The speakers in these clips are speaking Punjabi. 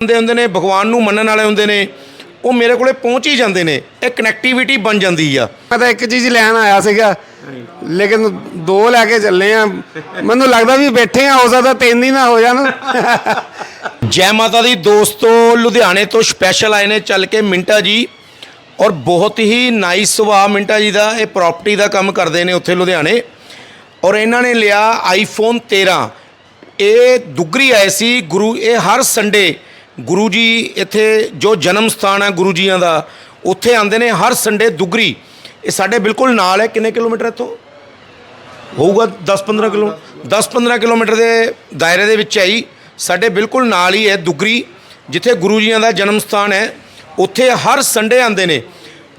ਬੰਦੇ ਹੁੰਦੇ ਨੇ ਭਗਵਾਨ ਨੂੰ ਮੰਨਣ ਵਾਲੇ ਹੁੰਦੇ ਨੇ ਉਹ ਮੇਰੇ ਕੋਲੇ ਪਹੁੰਚ ਹੀ ਜਾਂਦੇ ਨੇ ਇਹ ਕਨੈਕਟੀਵਿਟੀ ਬਣ ਜਾਂਦੀ ਆ। ਮੈਂ ਤਾਂ ਇੱਕ ਚੀਜ਼ ਲੈਣ ਆਇਆ ਸੀਗਾ ਲੇਕਿਨ ਦੋ ਲੈ ਕੇ ਚੱਲੇ ਆ। ਮੈਨੂੰ ਲੱਗਦਾ ਵੀ ਬੈਠੇ ਆ ਹੋ ਸਕਦਾ ਤਿੰਨ ਹੀ ਨਾ ਹੋ ਜਾਣ। ਜੈ ਮਾਤਾ ਦੀ ਦੋਸਤੋ ਲੁਧਿਆਣੇ ਤੋਂ ਸਪੈਸ਼ਲ ਆਏ ਨੇ ਚੱਲ ਕੇ ਮਿੰਟਾ ਜੀ ਔਰ ਬਹੁਤ ਹੀ ਨਾਈਸ ਸੁਭਾਅ ਮਿੰਟਾ ਜੀ ਦਾ ਇਹ ਪ੍ਰਾਪਰਟੀ ਦਾ ਕੰਮ ਕਰਦੇ ਨੇ ਉੱਥੇ ਲੁਧਿਆਣੇ। ਔਰ ਇਹਨਾਂ ਨੇ ਲਿਆ ਆਈਫੋਨ 13 ਇਹ ਦੁੱਗਰੀ ਆਏ ਸੀ ਗੁਰੂ ਇਹ ਹਰ ਸੰਡੇ ਗੁਰੂ ਜੀ ਇੱਥੇ ਜੋ ਜਨਮ ਸਥਾਨ ਹੈ ਗੁਰੂ ਜੀਆਂ ਦਾ, ਉੱਥੇ ਆਉਂਦੇ ਨੇ ਹਰ ਸੰਡੇ ਦੁੱਗਰੀ। ਇਹ ਸਾਡੇ ਬਿਲਕੁਲ ਨਾਲ ਹੈ। ਕਿੰਨੇ ਕਿਲੋਮੀਟਰ ਇੱਥੋਂ? ਹੋਊਗਾ 10-15 ਕਿਲੋ 10-15 ਕਿਲੋਮੀਟਰ ਦੇ ਦਾਇਰੇ ਦੇ ਵਿੱਚ ਆਈ ਸਾਡੇ ਬਿਲਕੁਲ ਨਾਲ ਹੀ ਹੈ ਦੁਗਰੀ, ਜਿੱਥੇ ਗੁਰੂ ਜੀਆਂ ਦਾ ਜਨਮ ਸਥਾਨ ਹੈ। ਉੱਥੇ ਹਰ ਸੰਡੇ ਆਉਂਦੇ ਨੇ।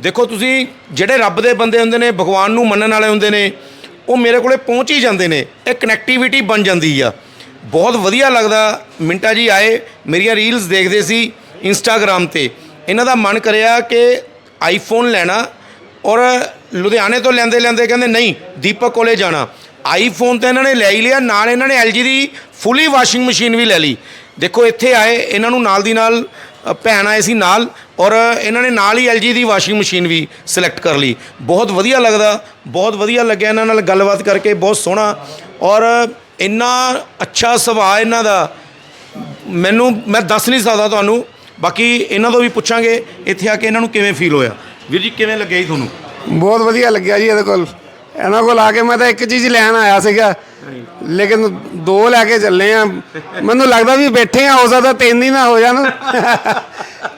ਦੇਖੋ ਤੁਸੀਂ, ਜਿਹੜੇ ਰੱਬ ਦੇ ਬੰਦੇ ਹੁੰਦੇ ਨੇ, ਭਗਵਾਨ ਨੂੰ ਮੰਨਣ ਵਾਲੇ ਹੁੰਦੇ ਨੇ, ਉਹ ਮੇਰੇ ਕੋਲੇ ਪਹੁੰਚ ਹੀ ਜਾਂਦੇ ਨੇ। ਇਹ ਕਨੈਕਟੀਵਿਟੀ ਬਣ ਜਾਂਦੀ ਆ। ਬਹੁਤ ਵਧੀਆ ਲੱਗਦਾ। ਮਿੰਟਾ ਜੀ ਆਏ, ਮੇਰੀਆਂ ਰੀਲਸ ਦੇਖਦੇ ਸੀ ਇੰਸਟਾਗ੍ਰam ਤੇ। ਇਹਨਾਂ ਦਾ ਮਨ ਕਰਿਆ ਕਿ ਆਈਫੋਨ ਲੈਣਾ ਔਰ ਲੁਧਿਆਣੇ ਤੋਂ ਲੈਂਦੇ ਲੈਂਦੇ ਕਹਿੰਦੇ ਨਹੀਂ, ਦੀਪਕ ਕੋਲੇ ਜਾਣਾ। ਆਈਫੋਨ ਤਾਂ ਇਹਨਾਂ ਨੇ ਲੈ ਹੀ ਲਿਆ, ਨਾਲ ਇਹਨਾਂ ਨੇ LG ਦੀ ਫੁੱਲੀ ਵਾਸ਼ਿੰਗ ਮਸ਼ੀਨ ਵੀ ਲੈ ਲਈ। ਦੇਖੋ, ਇੱਥੇ ਆਏ, ਇਹਨਾਂ ਨੂੰ ਨਾਲ ਦੀ ਨਾਲ ਭੈਣ ਆਏ ਸੀ ਨਾਲ ਔਰ ਇਹਨਾਂ ਨੇ ਨਾਲ ਹੀ LG ਦੀ ਵਾਸ਼ਿੰਗ ਮਸ਼ੀਨ ਵੀ ਸਿਲੈਕਟ ਕਰ ਲਈ। ਬਹੁਤ ਵਧੀਆ ਲੱਗਦਾ, ਬਹੁਤ ਵਧੀਆ ਲੱਗਿਆ ਇਹਨਾਂ ਨਾਲ ਗੱਲਬਾਤ ਕਰਕੇ, ਬਹੁਤ ਸੋਹਣਾ ਔਰ ਇੰਨਾ ਅੱਛਾ ਸੁਭਾਅ ਇਹਨਾਂ ਦਾ, ਮੈਨੂੰ, ਮੈਂ ਦੱਸ ਨਹੀਂ ਸਕਦਾ ਤੁਹਾਨੂੰ, ਬਾਕੀ ਇਹਨਾਂ ਤੋਂ ਵੀ ਪੁੱਛਾਂਗੇ, ਇੱਥੇ ਆ ਕੇ ਇਹਨਾਂ ਨੂੰ ਕਿਵੇਂ ਫੀਲ ਹੋਇਆ? ਵੀਰ ਜੀ, ਕਿਵੇਂ ਲੱਗਿਆ ਜੀ ਤੁਹਾਨੂੰ? ਬਹੁਤ ਵਧੀਆ ਲੱਗਿਆ ਜੀ ਇਹਦੇ ਕੋਲ। ਇਹਨਾਂ ਕੋਲ ਆ ਕੇ ਮੈਂ ਤਾਂ ਇੱਕ ਚੀਜ਼ ਲੈਣ ਆਇਆ ਸੀਗਾ ਲੇਕਿਨ ਦੋ ਲੈ ਕੇ ਚੱਲੇ ਆ। ਮੈਨੂੰ ਲੱਗਦਾ ਵੀ ਬੈਠੇ ਆ ਹੋ ਸਕਦਾ ਤਿੰਨ ਹੀ ਨਾ ਹੋ ਜਾਣ।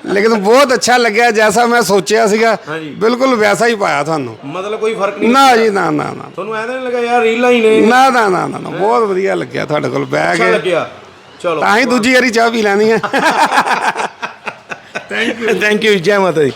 ਲੇਕਿਨ ਬਹੁਤ ਅੱਛਾ ਲੱਗਿਆ ਜੈਸਾ ਮੈਂ ਸੋਚਿਆ ਸੀਗਾ। ਬਿਲਕੁਲ ਵੈਸਾ ਹੀ ਪਾਇਆ ਤੁਹਾਨੂੰ। ਮਤਲਬ ਕੋਈ ਫ਼ਰਕ ਨਹੀਂ ਨਾ ਜੀ ਨਾ ਨਾ ਨਾ। ਤੁਹਾਨੂੰ ਐਂ ਤਾਂ ਨਹੀਂ ਲੱਗਾ ਯਾਰ ਰੀਲਾਂ ਹੀ ਨੇ। ਨਾ ਨਾ ਨਾ ਨਾ ਨਾ, ਬਹੁਤ ਵਧੀਆ ਲੱਗਿਆ ਤੁਹਾਡੇ ਕੋਲ। ਬੈਗ ਅੱਛਾ ਲੱਗਿਆ। ਚਲੋ। ਤਾਂ ਹੀ ਦੂਜੀ ਵਾਰੀ ਚਾਹ ਪੀ ਲੈਣੀ ਹੈ। ਥੈਂਕ ਯੂ ਥੈਂਕ ਯੂ ਜੈ ਮਾਤਾ ਦੀ।